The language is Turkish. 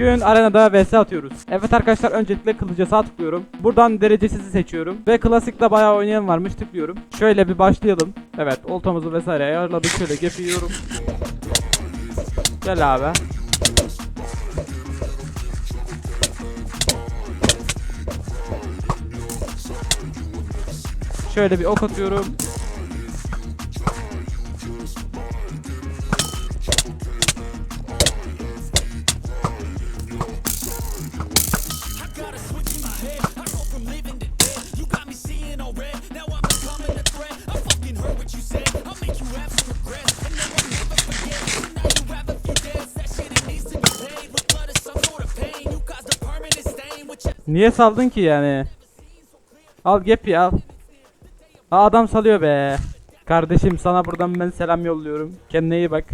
Bugün arenada vs atıyoruz. Evet arkadaşlar öncelikle kılıca sağ tıklıyorum. Buradan derecesizi seçiyorum. Ve klasikte bayağı oynayan varmış tıklıyorum. Şöyle bir başlayalım. Evet oltamızı vesaire ayarladık. Şöyle gap yiyorum. Gel abi. Şöyle bir ok atıyorum. Niye saldın ki yani? Al Gepi al. Aa, adam salıyor be. Kardeşim sana buradan ben selam yolluyorum. Kendine iyi bak.